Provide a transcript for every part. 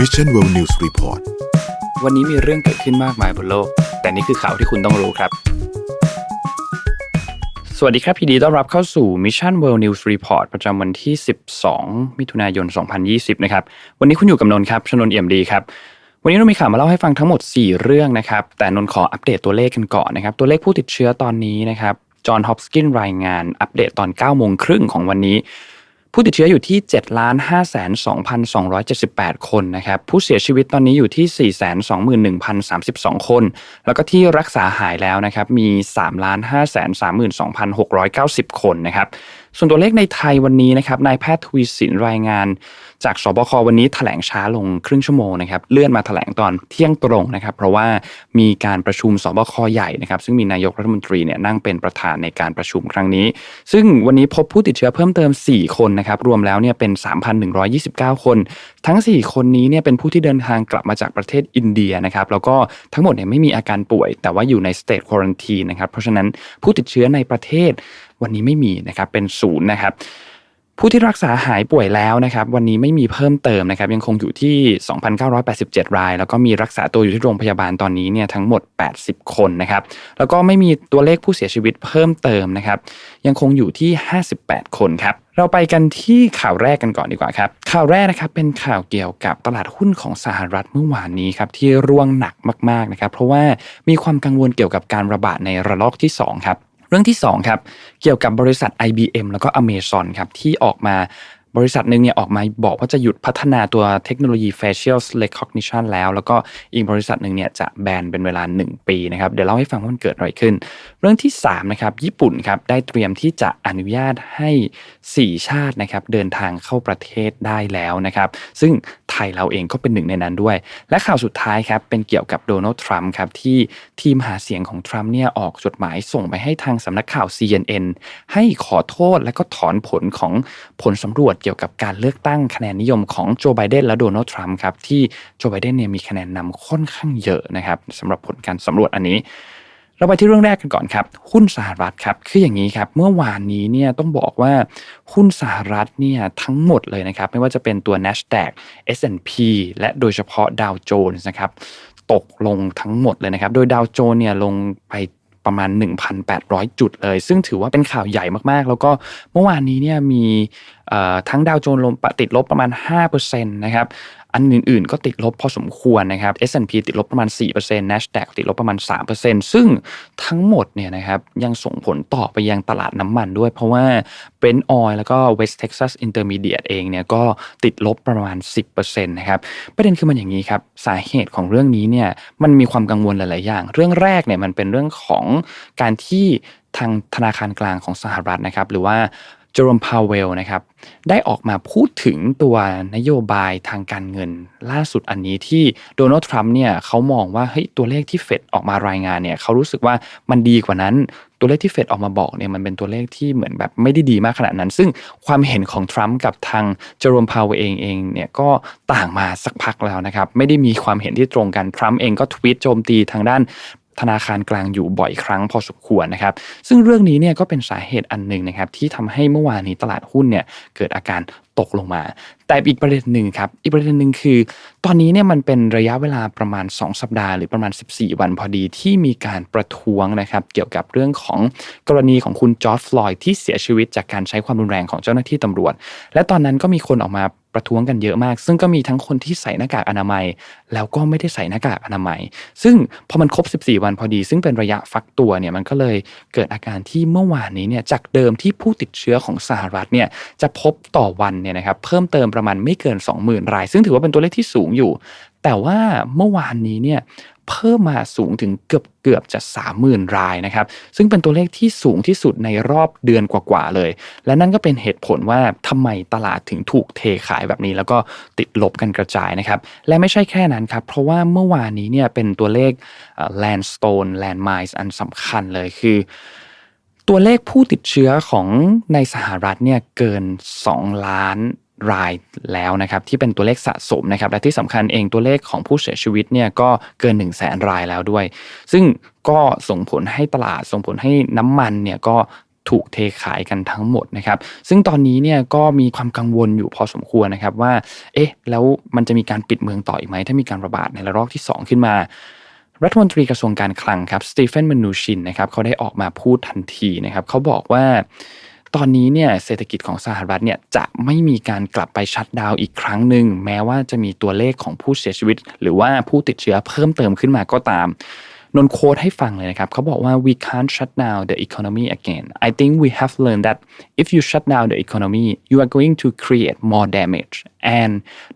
Mission World News Report วันนี้มีเรื่องเกิดขึ้นมากมายบนโลก แต่นี่คือข่าวที่คุณต้องรู้ครับ สวัสดีครับพีดีต้อนรับเข้าสู่ Mission World News Report ประจำวันที่ 12 มิถุนายน 2020 นะครับ วันนี้คุณอยู่กับนนท์ครับ ชนนท์เอี่ยมดีครับ วันนี้เรามีข่าวมาเล่าให้ฟังทั้งหมด 4 เรื่องนะครับ แต่นนท์ขออัปเดตตัวเลขกันก่อนนะครับ ตัวเลขผู้ติดเชื้อตอนนี้นะครับ จอห์น ฮอปกินรายงานอัปเดตตอน9โมงครึ่งของวันนี้ ผู้ติดเชื้ออยู่ที่ 7 5 2 2 7 8 คนนะครับ ผู้เสียชีวิตตอนนี้อยู่ที่ 4 2 1 0 3 2 คน แล้วก็ที่รักษาหายแล้วนะครับ มี 3 5 3 2 6 9 0 คนนะครับ ส่วนตัวเลขในไทยวันนี้นะครับนายแพทย์ทวีสินรายงาน จากสบควันนี้แถลงช้าลงครึ่งชั่วโมงนะครับเลื่อนมาแถลงตอนเที่ยงตรงนะครับ เพราะว่ามีการประชุมสบคใหญ่นะครับ ซึ่งมีนายกรัฐมนตรีเนี่ยนั่งเป็นประธานในการประชุมครั้งนี้ ซึ่งวันนี้พบผู้ติดเชื้อเพิ่มเติม 4 คนนะครับรวมแล้วเนี่ยเป็น 3,129 คน ทั้ง 4 คนนี้เนี่ยเป็นผู้ที่เดินทางกลับมาจากประเทศอินเดียนะครับแล้วก็ทั้งหมดเนี่ยไม่มีอาการป่วย แต่ว่าอยู่ในสเต e ควอนตีนะครับเพราะฉะนั้นผู้ติดเชื้อในประเทศ วันนี้ไม่มีนะครับเป็นศูนย์นะครับผู้ที่รักษาหายป่วยแล้วนะครับวันนี้ไม่มีเพิ่มเติมนะครับยังคงอยู่ที่ 2,987 ราย แล้วก็มีรักษาตัวอยู่ที่โรงพยาบาลตอนนี้เนี่ยทั้งหมด 80 คนนะครับแล้วก็ไม่มีตัวเลขผู้เสียชีวิตเพิ่มเติมนะครับยังคงอยู่ที่ 58 คนครับเราไปกันที่ข่าวแรกกันก่อนดีกว่าครับข่าวแรกนะครับเป็นข่าวเกี่ยวกับตลาดหุ้นของสหรัฐเมื่อวานนี้ครับที่ร่วงหนักมากๆนะครับเพราะว่ามีความกังวลเกี่ยวกับการระบาดในระลอกที่2ครับ เรื่องที่2ครับเกี่ยวกับบริษัท IBM แล้วก็ Amazon ครับที่ออกมา บริษัทหนึ่งเนี่ยออกมาบอกว่าจะหยุดพัฒนาตัวเทคโนโลยี facial recognition แล้ว แล้วก็อีกบริษัทหนึ่งเนี่ยจะแบนเป็นเวลา 1 ปีนะครับเดี๋ยวเล่าให้ฟังว่ามันเกิดอะไรขึ้น เรื่องที่3นะครับญี่ปุ่นครับได้เตรียมที่จะอนุญาตให้ 4 ชาตินะครับเดินทางเข้าประเทศได้แล้วนะครับซึ่งไทยเราเองก็เป็นหนึ่งในนั้นด้วย และข่าวสุดท้ายครับเป็นเกี่ยวกับโดนัลด์ทรัมป์ครับที่ทีมหาเสียงของทรัมป์เนี่ยออกจดหมายส่งไปให้ทางสำนักข่าว CNN ให้ขอโทษและก็ถอนผลของผลสำรวจกี่ยวกับการเลือกตั้งคะแนนนิยมของโจไบเดนและโดนัลด์ทรัมป์ครับที่โจไบเดนเนี่ยมีคะแนนนำค่อนข้างเยอะนะครับสำหรับผลการสำรวจอันนี้ เราไปที่เรื่องแรกกันก่อนครับ หุ้นสหรัฐครับคืออย่างนี้ครับเมื่อวานนี้เนี่ยต้องบอกว่าหุ้นสหรัฐเนี่ยทั้งหมดเลยนะครับ ไม่ว่าจะเป็นตัว NASDAQ S&P และโดยเฉพาะดาวโจนส์นะครับตกลงทั้งหมดเลยนะครับ โดยดาวโจนส์เนี่ยลงไป ประมาณ 1,800 จุดเลย ซึ่งถือว่าเป็นข่าวใหญ่มากๆ แล้วก็เมื่อวานนี้เนี่ยมีทั้งดาวโจนส์ลงติดลบประมาณ5%นะครับ อันอื่นๆ ก็ติดลบพอสมควรนะครับ S&P ติดลบประมาณ 4% NASDAQ ติดลบประมาณ 3%ซึ่งทั้งหมดเนี่ยนะครับยังส่งผลต่อไปยังตลาดน้ำมันด้วย เพราะว่า Brent Oil แล้วก็ West Texas Intermediate เองเนี่ยก็ติดลบประมาณ 10%นะครับประเด็นคือมันอย่างนี้ครับ สาเหตุของเรื่องนี้เนี่ยมันมีความกังวลหลาย ๆ อย่าง เรื่องแรกเนี่ยมันเป็นเรื่องของการที่ทางธนาคารกลางของสหรัฐนะครับ หรือว่าจอร์มพาวเวลนะครับได้ออกมาพูดถึงตัวนโยบายทางการเงิน ล่าสุดอันนี้ที่โดนัลด์ทรัมป์เนี่ยเขามองว่าเฮ้ยตัวเลขที่เฟดออกมารายงานเนี่ยเขารู้สึกว่ามันดีกว่านั้น ตัวเลขที่เฟดออกมาบอกเนี่ยมันเป็นตัวเลขที่เหมือนแบบไม่ได้ดีมากขนาดนั้น ซึ่งความเห็นของทรัมป์กับทางเจอร์มพาวเวลเองเองเนี่ยก็ต่างมาสักพักแล้วนะครับไม่ได้มีความเห็นที่ตรงกันทรัมป์เองก็ทวีตโจมตีทางด้าน ธนาคารกลางอยู่บ่อยครั้งพอสมควรนะครับ ซึ่งเรื่องนี้เนี่ยก็เป็นสาเหตุอันหนึ่งนะครับที่ทำให้เมื่อวานนี้ตลาดหุ้นเนี่ยเกิดอาการตกลงมา แต่อีกประเด็นหนึ่งครับ อีกประเด็นหนึ่งคือ ตอนนี้เนี่ยมันเป็นระยะเวลาประมาณ 2 สัปดาห์หรือประมาณ 14 วันพอดีที่มีการประท้วงนะครับ เกี่ยวกับเรื่องของกรณีของคุณจอร์จฟลอยด์ที่เสียชีวิตจากการใช้ความรุนแรงของเจ้าหน้าที่ตำรวจ และตอนนั้นก็มีคนออกมา ประท้วงกันเยอะมาก ซึ่งก็มีทั้งคนที่ใส่หน้ากากอนามัย แล้วก็ไม่ได้ใส่หน้ากากอนามัย ซึ่งพอมันครบ 14 วันพอดี ซึ่งเป็นระยะฟักตัวเนี่ยมันก็เลยเกิดอาการที่เมื่อวานนี้เนี่ยจากเดิมที่ผู้ติดเชื้อของสหรัฐเนี่ยจะพบต่อวันเนี่ยนะครับเพิ่มเติมประมาณไม่เกิน 20,000 ราย ซึ่งถือว่าเป็นตัวเลขที่สูงอยู่ แต่ว่าเมื่อวานนี้เนี่ย เพิ่มมาสูงถึงเกือบเกือบจะ30,000 รายนะครับ ซึ่งเป็นตัวเลขที่สูงที่สุดในรอบเดือนกว่าๆเลย และนั่นก็เป็นเหตุผลว่าทำไมตลาดถึงถูกเทขายแบบนี้ แล้วก็ติดลบกันกระจายนะครับ และไม่ใช่แค่นั้นครับ เพราะว่าเมื่อวานนี้เนี่ยเป็นตัวเลข landstone landmines อันสำคัญเลยคือตัวเลขผู้ติดเชื้อของในสหรัฐเนี่ยเกิน 2 ล้าน รายแล้วนะครับที่เป็นตัวเลขสะสมนะครับและที่สำคัญเองตัวเลขของผู้เสียชีวิตเนี่ยก็เกิน 1 0 0 0 0แสนรายแล้วด้วย ซึ่งก็ส่งผลให้ตลาดส่งผลให้น้ำมันเนี่ยก็ถูกเทขายกันทั้งหมดนะครับ ซึ่งตอนนี้เนี่ยก็มีความกังวลอยู่พอสมควรนะครับว่า เอ๊ะ แล้วมันจะมีการปิดเมืองต่ออีกไหม ถ้ามีการระบาดในระลอกที่ 2 ขึ้นมา รัฐมนตรีกระทรวงการคลังครับสตีเฟนมนูชินนะครับเขาได้ออกมาพูดทันทีนะครับเขาบอกว่า ตอนนี้เนี่ยเศรษฐกิจของสหรัฐเนี่ยจะไม่มีการกลับไปชัดดาวอีกครั้งหนึ่งแม้ว่าจะมีตัวเลขของผู้เสียชีวิต หรือว่าผู้ติดเชื้อเพิ่มเติมขึ้นมาก็ตามนนโค้ดให้ฟังเลยนะครับเขาบอกว่า we can't shut down the economy again I think we have learned that if you shut down the economy you are going to create more damage and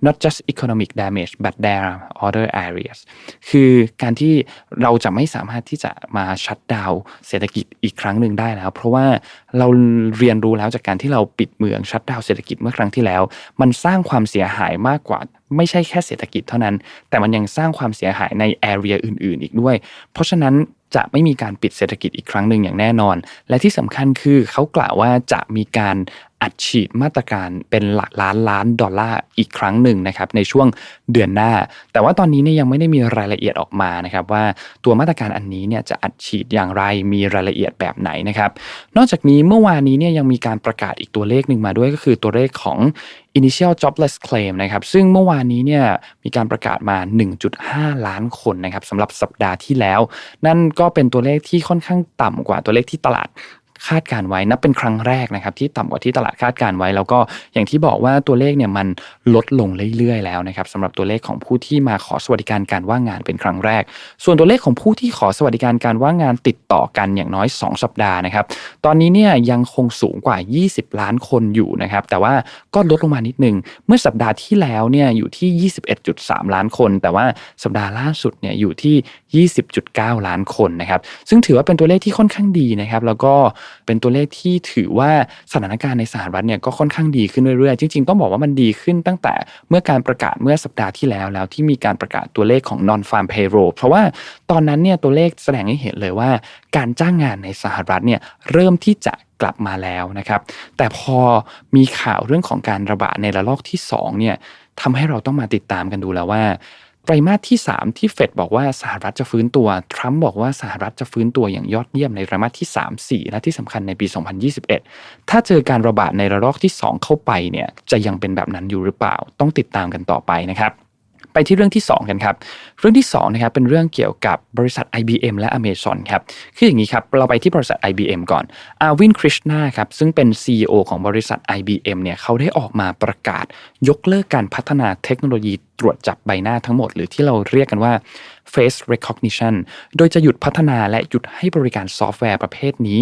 not just economic damage but there are other areas คือการที่เราจะไม่สามารถที่จะมาชัดดาวเศรษฐกิจอีกครั้งหนึ่งได้แล้ว เพราะว่าเราเรียนรู้แล้วจากการที่เราปิดเมืองชัดดาวเศรษฐกิจเมื่อครั้งที่แล้ว มันสร้างความเสียหายมากกว่าไม่ใช่แค่เศรษฐกิจเท่านั้น แต่มันยังสร้างความเสียหายในแอเรียอื่น ๆ อีกด้วย เพราะฉะนั้นจะไม่มีการปิดเศรษฐกิจอีกครั้งหนึ่งอย่างแน่นอน และที่สำคัญคือเขากล่าวว่าจะมีการ อัดฉีดมาตรการเป็นหลักล้านล้านดอลลาร์อีกครั้งหนึ่งนะครับในช่วงเดือนหน้า แต่ว่าตอนนี้เนี่ยยังไม่ได้มีรายละเอียดออกมานะครับว่าตัวมาตรการอันนี้เนี่ยจะอัดฉีดอย่างไรมีรายละเอียดแบบไหนนะครับนอกจากนี้เมื่อวานนี้เนี่ยยังมีการประกาศอีกตัวเลขหนึ่งมาด้วยก็คือตัวเลขของ initial jobless claim นะครับซึ่งเมื่อวานนี้เนี่ยมีการประกาศมา 1.5 ล้านคนนะครับสำหรับสัปดาห์ที่แล้ว นั่นก็เป็นตัวเลขที่ค่อนข้างต่ำกว่าตัวเลขที่ตลาด คาดการไว้นับเป็นครั้งแรกนะครับที่ต่ำกว่าที่ตลาดคาดการไว้ แล้วก็อย่างที่บอกว่าตัวเลขเนี่ยมันลดลงเรื่อยๆแล้วนะครับสำหรับตัวเลขของผู้ที่มาขอสวัสดิการการว่างงานเป็นครั้งแรก ส่วนตัวเลขของผู้ที่ขอสวัสดิการการว่างงานติดต่อกันอย่างน้อย 2 สัปดาห์นะครับตอนนี้เนี่ยยังคงสูงกว่า 20 ล้านคนอยู่นะครับแต่ว่าก็ลดลงมานิดนึงเมื่อสัปดาห์ที่แล้วเนี่ยอยู่ที่ 21.3 ล้านคน แต่ว่าสัปดาห์ล่าสุดเนี่ยอยู่ที่ 20.9 ล้านคนนะครับซึ่งถือว่าเป็นตัวเลขที่ค่อนข้างดีนะครับแล้วก็เป็นตัวเลขที่ถือว่าสถานการณ์ในสหรัฐเนี่ยก็ค่อนข้างดีขึ้นเรื่อยๆ จริง ๆ ต้องบอกว่ามันดีขึ้นตั้งแต่เมื่อการประกาศเมื่อสัปดาห์ที่แล้วแล้วที่มีการประกาศตัวเลขของ non farm payroll เพราะว่าตอนนั้นเนี่ยตัวเลขแสดงให้เห็นเลยว่า การจ้างงานในสหรัฐเนี่ยเริ่มที่จะกลับมาแล้วนะครับ แต่พอมีข่าวเรื่องของการระบาดในระลอกที่2เนี่ยทำให้เราต้องมาติดตามกันดูแล้วว่า ไตรมาสที่ 3 ที่เฟดบอกว่าสหรัฐจะฟื้นตัว ทรัมป์บอกว่าสหรัฐจะฟื้นตัวอย่างยอดเยี่ยมในไตรมาสที่ 3 4 และที่สำคัญในปี 2021 ถ้าเจอการระบาดในระลอกที่ 2 เข้าไปเนี่ยจะยังเป็นแบบนั้นอยู่หรือเปล่า ต้องติดตามกันต่อไปนะครับไปที่เรื่องที่ 2 กันครับ เรื่องที่2นะครับเป็นเรื่องเกี่ยวกับบริษัท IBM และ Amazon ครับคืออย่างนี้ครับ เราไปที่บริษัท IBM ก่อนอาวินคริชนาครับซึ่งเป็น CEO ของบริษัท IBM เนี่ยเขาได้ออกมาประกาศยกเลิกการพัฒนาเทคโนโลยี ตรวจจับใบหน้าทั้งหมด หรือที่เราเรียกกันว่า face recognition โดยจะหยุดพัฒนาและหยุดให้บริการซอฟต์แวร์ประเภทนี้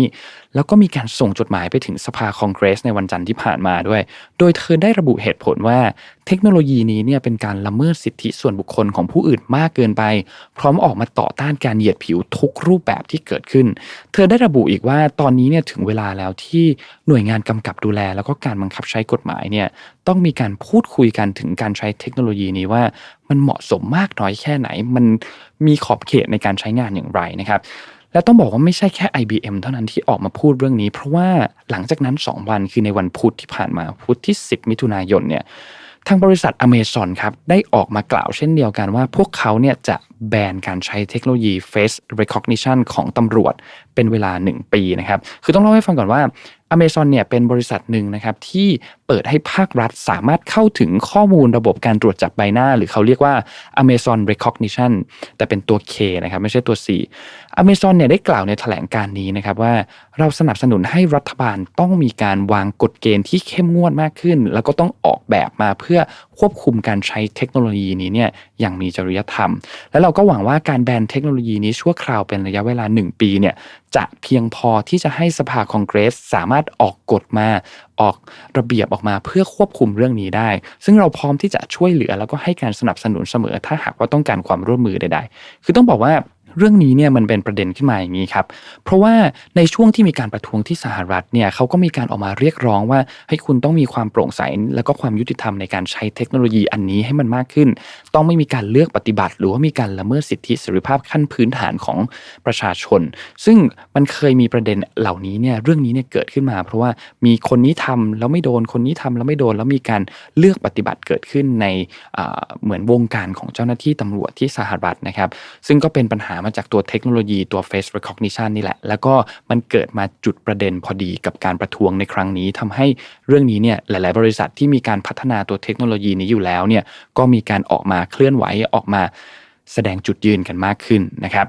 แล้วก็มีการส่งจดหมายไปถึงสภาคองเกรสในวันจันทร์ที่ผ่านมาด้วย โดยเธอได้ระบุเหตุผลว่า เทคโนโลยีนี้เนี่ยเป็นการละเมิดสิทธิส่วนบุคคลของผู้อื่นมากเกินไป พร้อมออกมาต่อต้านการเหยียดผิวทุกรูปแบบที่เกิดขึ้น เธอได้ระบุอีกว่าตอนนี้เนี่ยถึงเวลาแล้วที่หน่วยงานกำกับดูแล แล้วก็การบังคับใช้กฎหมายเนี่ย ต้องมีการพูดคุยกันถึงการใช้เทคโนโลยีนี้ว่ามันเหมาะสมมากน้อยแค่ไหน มันมีขอบเขตในการใช้งานอย่างไรนะครับและต้องบอกว่าไม่ใช่แค่ IBM เท่านั้นที่ออกมาพูดเรื่องนี้ เพราะว่าหลังจากนั้น 2 วันคือในวันพุธที่ผ่านมาพุธที่ 10 มิถุนายนเนี่ยทางบริษัท Amazon ครับได้ออกมากล่าวเช่นเดียวกันว่า พวกเขาเนี่ยจะแบนการใช้เทคโนโลยี Face Recognition ของตำรวจเป็นเวลา 1 ปีนะครับ คือต้องเล่าให้ฟังก่อนว่า Amazon เนี่ยเป็นบริษัทหนึ่งนะครับที่ เปิดให้ภาครัฐสามารถเข้าถึงข้อมูลระบบการตรวจจับใบหน้า หรือเขาเรียกว่า Amazon Recognition แต่เป็นตัว K นะครับไม่ใช่ตัว C Amazon เนี่ยได้กล่าวในแถลงการนี้นะครับว่าเราสนับสนุนให้รัฐบาลต้องมีการวางกฎเกณฑ์ที่เข้มงวดมากขึ้น แล้วก็ต้องออกแบบมาเพื่อควบคุมการใช้เทคโนโลยีนี้เนี่ยอย่างมีจริยธรรม และเราก็หวังว่าการแบนเทคโนโลยีนี้ชั่วคราวเป็นระยะเวลา 1 ปีเนี่ยจะเพียงพอที่จะให้สภาคองเกรสสามารถออกกฎมา ออกระเบียบออกมาเพื่อควบคุมเรื่องนี้ได้ ซึ่งเราพร้อมที่จะช่วยเหลือแล้วก็ให้การสนับสนุนเสมอ ถ้าหากว่าต้องการความร่วมมือใดๆ คือต้องบอกว่าเรื่องนี้เนี่ยมันเป็นประเด็นขึ้นมาอย่างนี้ครับ เพราะว่าในช่วงที่มีการประท้วงที่สหรัฐเนี่ยเขาก็มีการออกมาเรียกร้องว่าให้คุณต้องมีความโปร่งใส แล้วก็ความยุติธรรมในการใช้เทคโนโลยีอันนี้ให้มันมากขึ้นต้องไม่มีการเลือกปฏิบัติ หรือว่ามีการละเมิดสิทธิเสรีภาพขั้นพื้นฐานของประชาชน ซึ่งมันเคยมีประเด็นเหล่านี้เนี่ยเรื่องนี้เนี่ยเกิดขึ้นมา เพราะว่ามีคนนี้ทำแล้วไม่โดนคนนี้ทำแล้วไม่โดน แล้วมีการเลือกปฏิบัติเกิดขึ้นในเหมือนวงการของเจ้าหน้าที่ตำรวจที่สหรัฐนะครับ ซึ่งก็เป็นปัญหามาจากตัวเทคโนโลยีตัว face recognition นี่แหละ แล้วก็มันเกิดมาจุดประเด็นพอดีกับการประท้วงในครั้งนี้ทำให้เรื่องนี้เนี่ยหลาย ๆ บริษัทที่มีการพัฒนาตัวเทคโนโลยีนี้อยู่แล้วเนี่ยก็มีการออกมาเคลื่อนไหวออกมาแสดงจุดยืนกันมากขึ้นนะครับ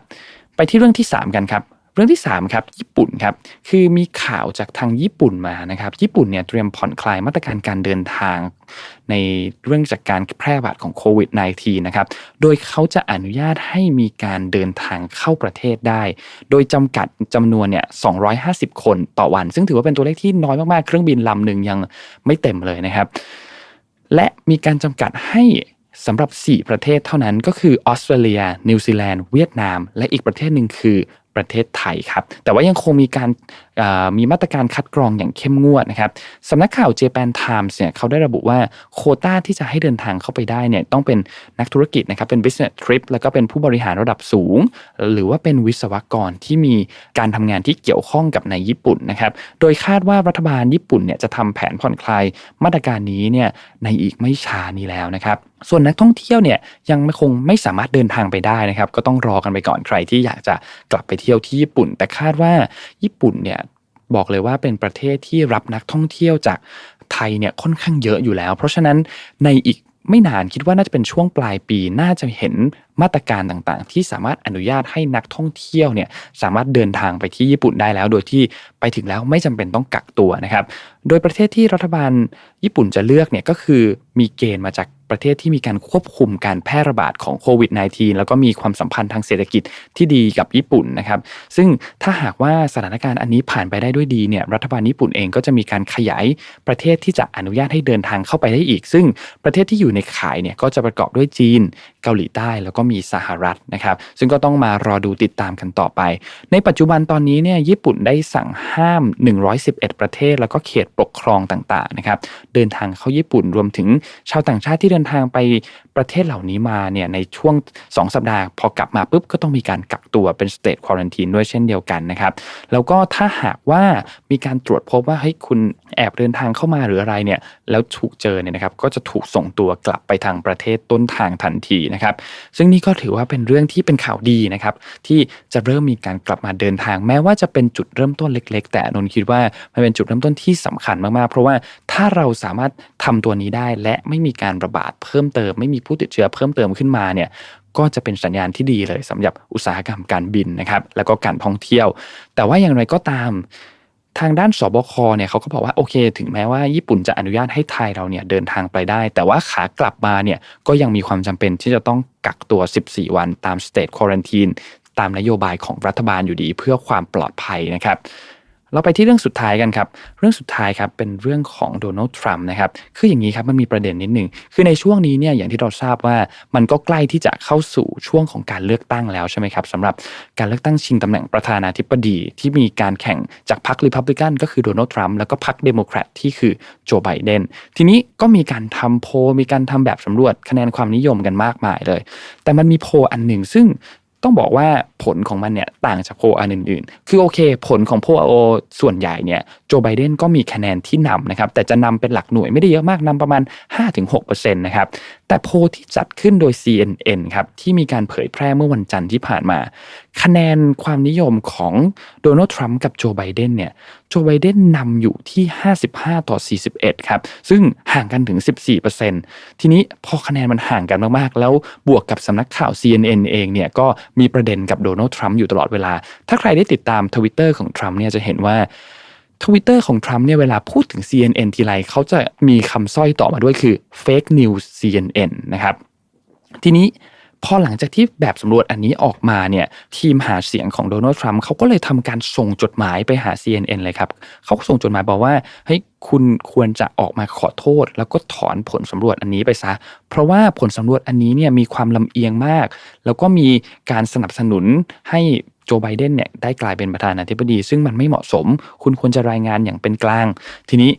ไปที่เรื่องที่ 3 กันครับ เรื่องที่ 3 ครับ ญี่ปุ่นครับ คือมีข่าวจากทางญี่ปุ่นมานะครับ ญี่ปุ่นเนี่ยเตรียมผ่อนคลายมาตรการการเดินทาง ในเรื่องจากการแพร่ระบาดของโควิด -19 นะครับ โดยเขาจะอนุญาตให้มีการเดินทางเข้าประเทศได้ โดยจำกัดจำนวนเนี่ย 250 คนต่อวัน ซึ่งถือว่าเป็นตัวเลขที่น้อยมากๆ เครื่องบินลำหนึ่งยังไม่เต็มเลยนะครับ และมีการจำกัดให้ สำหรับ 4 ประเทศเท่านั้นก็คือออสเตรเลีย นิวซีแลนด์เวียดนาม และอีกประเทศหนึ่งคือประเทศไทยครับ แต่ว่ายังคงมีการมีมาตรการคัดกรองอย่างเข้มงวดนะครับสำนักข่าว Japan Times เนี่ยเขาได้ระบุว่าโคต้าที่จะให้เดินทางเข้าไปได้เนี่ยต้องเป็นนักธุรกิจนะครับเป็น business trip แล้วก็เป็นผู้บริหารระดับสูง หรือว่าเป็นวิศวกรที่มีการทำงานที่เกี่ยวข้องกับในญี่ปุ่นนะครับโดยคาดว่ารัฐบาลญี่ปุ่นเนี่ยจะทำแผนผ่อนคลายมาตรการนี้เนี่ยในอีกไม่ช้านี้แล้วนะครับ ส่วนนักท่องเที่ยวเนี่ยยังไม่คงไม่สามารถเดินทางไปได้นะครับ ก็ต้องรอกันไปก่อนใครที่อยากจะกลับไปเที่ยวที่ญี่ปุ่น แต่คาดว่าญี่ปุ่นเนี่ยบอกเลยว่าเป็นประเทศที่รับนักท่องเที่ยวจากไทยเนี่ยค่อนข้างเยอะอยู่แล้ว เพราะฉะนั้นในอีกไม่นานคิดว่าน่าจะเป็นช่วงปลายปีน่าจะเห็นมาตรการต่างๆ ที่สามารถอนุญาตให้นักท่องเที่ยวเนี่ยสามารถเดินทางไปที่ญี่ปุ่นได้แล้ว โดยที่ไปถึงแล้วไม่จำเป็นต้องกักตัวนะครับโดยประเทศที่รัฐบาลญี่ปุ่นจะเลือกเนี่ยก็คือมีเกณฑ์มาจากประเทศที่มีการควบคุมการแพร่ระบาดของโควิด -19 แล้วก็มีความสัมพันธ์ทางเศรษฐกิจที่ดีกับญี่ปุ่นนะครับ ซึ่งถ้าหากว่าสถานการณ์อันนี้ผ่านไปได้ด้วยดีเนี่ยรัฐบาลญี่ปุ่นเองก็จะมีการขยายประเทศที่จะอนุญาตให้เดินทางเข้าไปได้อีก ซึ่งประเทศที่อยู่ในข่ายเนี่ยก็จะประกอบด้วยจีนเกาหลีใต้แล้วก็มีสหรัฐนะครับ ซึ่งก็ต้องมารอดูติดตามกันต่อไป ในปัจจุบันตอนนี้เนี่ยญี่ปุ่นได้สั่งห้าม 111 ประเทศ แล้วก็เขตปกครองต่างๆนะครับเดินทางเข้าญี่ปุ่นรวมถึงชาวต่างชาติที่เดินทางไป ประเทศเหล่านี้มาเนี่ยในช่วง 2 สัปดาห์ พอกลับมาปุ๊บก็ต้องมีการกักตัวเป็นสเตทควอรันทีนด้วยเช่นเดียวกันนะครับ แล้วก็ถ้าหากว่ามีการตรวจพบว่าเฮ้ยคุณแอบเดินทางเข้ามาหรืออะไรเนี่ยแล้วถูกเจอเนี่ยนะครับก็จะถูกส่งตัวกลับไปทางประเทศต้นทางทันทีนะครับ ซึ่งนี่ก็ถือว่าเป็นเรื่องที่เป็นข่าวดีนะครับที่จะเริ่มมีการกลับมาเดินทาง แม้ว่าจะเป็นจุดเริ่มต้นเล็ก ๆ แต่นนคิดว่ามันเป็นจุดเริ่มต้นที่สำคัญมากๆ เพราะว่าถ้าเราสามารถทำตัวนี้ได้และไม่มีการระบาดเพิ่มเติมไม่มีผู้ติดเชื้อเพิ่มเติมขึ้นมาเนี่ยก็จะเป็นสัญญาณที่ดีเลยสำหรับอุตสาหกรรมการบินนะครับ แล้วก็การท่องเที่ยว แต่ว่าอย่างไรก็ตามทางด้านสบคเนี่ยเขาก็บอกว่าโอเค ถึงแม้ว่าญี่ปุ่นจะอนุญาตให้ไทยเราเนี่ยเดินทางไปได้ แต่ว่าขากลับมาเนี่ยก็ยังมีความจำเป็นที่จะต้องกักตัว 14 วันตาม state quarantine ตามนโยบายของรัฐบาลอยู่ดีเพื่อความปลอดภัยนะครับ เราไปที่เรื่องสุดท้ายกันครับ เรื่องสุดท้ายครับเป็นเรื่องของโดนัลด์ทรัมป์นะครับ คืออย่างนี้ครับมันมีประเด็นนิดหนึ่ง คือในช่วงนี้เนี่ยอย่างที่เราทราบว่ามันก็ใกล้ที่จะเข้าสู่ช่วงของการเลือกตั้งแล้วใช่ไหมครับสำหรับการเลือกตั้งชิงตำแหน่งประธานาธิบดีที่มีการแข่งจากพรรคริพับลิกันก็คือโดนัลด์ทรัมป์แล้วก็พรรคเดโมแครตที่คือโจไบเดน ทีนี้ก็มีการทำโพมีการทำแบบสำรวจคะแนนความนิยมกันมากมายเลย แต่มันมีโพอันหนึ่งซึ่ง ต้องบอกว่าผลของมันเนี่ยต่างจากโพอันอื่นๆ คือโอเค ผลของโพโอส่วนใหญ่เนี่ย โจไบเดนก็มีคะแนนที่นำนะครับแต่จะนำเป็นหลักหน่วยไม่ได้เยอะมากนำประมาณ 5-6%นะครับแต่โพที่จัดขึ้นโดย CNN ครับที่มีการเผยแพร่เมื่อวันจันทร์ที่ผ่านมา คะแนนความนิยมของโดนัลด์ทรัมป์กับโจไบเดนเนี่ยโจไบเดนนำอยู่ที่ 55 ต่อ 41 ครับ ซึ่งห่างกันถึง 14%ทีนี้พอคะแนนมันห่างกันมากๆ แล้วบวกกับสำนักข่าว CNN เองเนี่ยก็มีประเด็นกับโดนัลด์ทรัมป์อยู่ตลอดเวลา ถ้าใครได้ติดตามทวิตเตอร์ของทรัมป์เนี่ยจะเห็นว่า ทวิตเตอร์ของทรัมป์เนี่ยเวลาพูดถึง CNN ทีไรเขาจะมีคำสร้อยต่อมาด้วยคือ fake news CNN นะครับ ทีนี้พอหลังจากที่แบบสำรวจอันนี้ออกมาเนี่ยทีมหาเสียงของโดนัลด์ทรัมป์เขาก็เลยทำการส่งจดหมายไปหา CNN เลยครับเขาส่งจดหมายบอกว่าเฮ้ยคุณควรจะออกมาขอโทษ แล้วก็ถอนผลสำรวจอันนี้ไปซะ เพราะว่าผลสำรวจอันนี้เนี่ยมีความลำเอียงมาก แล้วก็มีการสนับสนุนให้ โจไบเดนเนี่ยได้กลายเป็นประธานาธิบดี ซึ่งมันไม่เหมาะสม คุณควรจะรายงานอย่างเป็นกลาง ทีนี้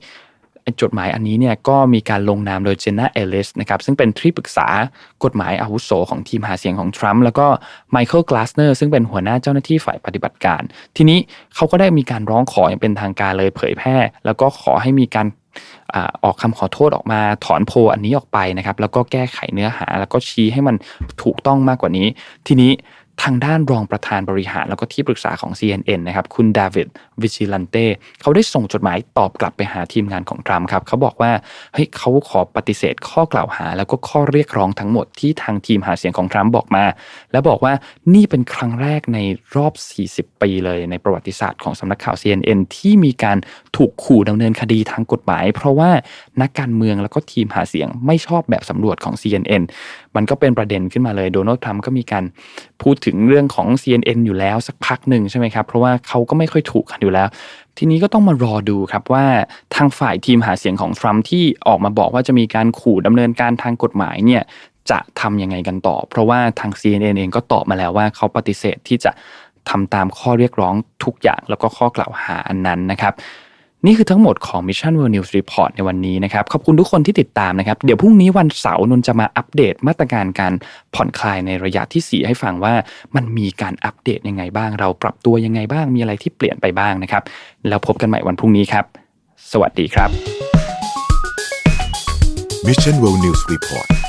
จดหมายอันนี้เนี่ยก็มีการลงนามโดยเจนน่าเอลิสนะครับซึ่งเป็นที่ปรึกษากฎหมายอาวุโสของทีมหาเสียงของทรัมป์แล้วก็ไมเคิลกลาสเนอร์ซึ่งเป็นหัวหน้าเจ้าหน้าที่ฝ่ายปฏิบัติการ ทีนี้เขาก็ได้มีการร้องขออย่างเป็นทางการเลยเผยแพร่ แล้วก็ขอให้มีการออกคำขอโทษออกมาถอนโพอันนี้ออกไปนะครับแล้วก็แก้ไขเนื้อหา แล้วก็ชี้ให้มันถูกต้องมากกว่านี้ ทีนี้ ทางด้านรองประธานบริหารแล้วก็ที่ปรึกษาของ CNN นะครับ คุณดาวิดวิชิลันเต้เขาได้ส่งจดหมายตอบกลับไปหาทีมงานของทรัมป์ครับ เขาบอกว่าเฮ้ยเขาขอปฏิเสธข้อกล่าวหา แล้วก็ข้อเรียกร้องทั้งหมดที่ทางทีมหาเสียงของทรัมป์บอกมา และบอกว่านี่เป็นครั้งแรกในรอบ 40 ปีเลยในประวัติศาสตร์ของสำนักข่าว CNN ที่มีการถูกขู่ดำเนินคดีทางกฎหมาย เพราะว่านักการเมืองแล้วก็ทีมหาเสียงไม่ชอบแบบสำรวจของ CNN มันก็เป็นประเด็นขึ้นมาเลยโดนัลด์ทรัมป์ก็มีการพูดถึงเรื่องของ CNN อยู่แล้วสักพักหนึ่งใช่ไหมครับ เพราะว่าเขาก็ไม่ค่อยถูกกันอยู่แล้ว ทีนี้ก็ต้องมารอดูครับว่าทางฝ่ายทีมหาเสียงของทรัมป์ที่ออกมาบอกว่าจะมีการขู่ดำเนินการทางกฎหมายเนี่ยจะทำยังไงกันต่อ เพราะว่าทาง CNN เองก็ตอบมาแล้วว่าเขาปฏิเสธที่จะทำตามข้อเรียกร้องทุกอย่างแล้วก็ข้อกล่าวหาอันนั้นนะครับ นี่คือทั้งหมดของ Mission World News Report ในวันนี้นะครับ ขอบคุณทุกคนที่ติดตามนะครับ เดี๋ยวพรุ่งนี้วันเสาร์นนจะมาอัปเดตมาตรการการผ่อนคลายในระยะที่ 4 ให้ฟังว่ามันมีการอัปเดตยังไงบ้าง เราปรับตัวยังไงบ้าง มีอะไรที่เปลี่ยนไปบ้างนะครับ แล้วพบกันใหม่วันพรุ่งนี้ครับ สวัสดีครับ Mission World News Report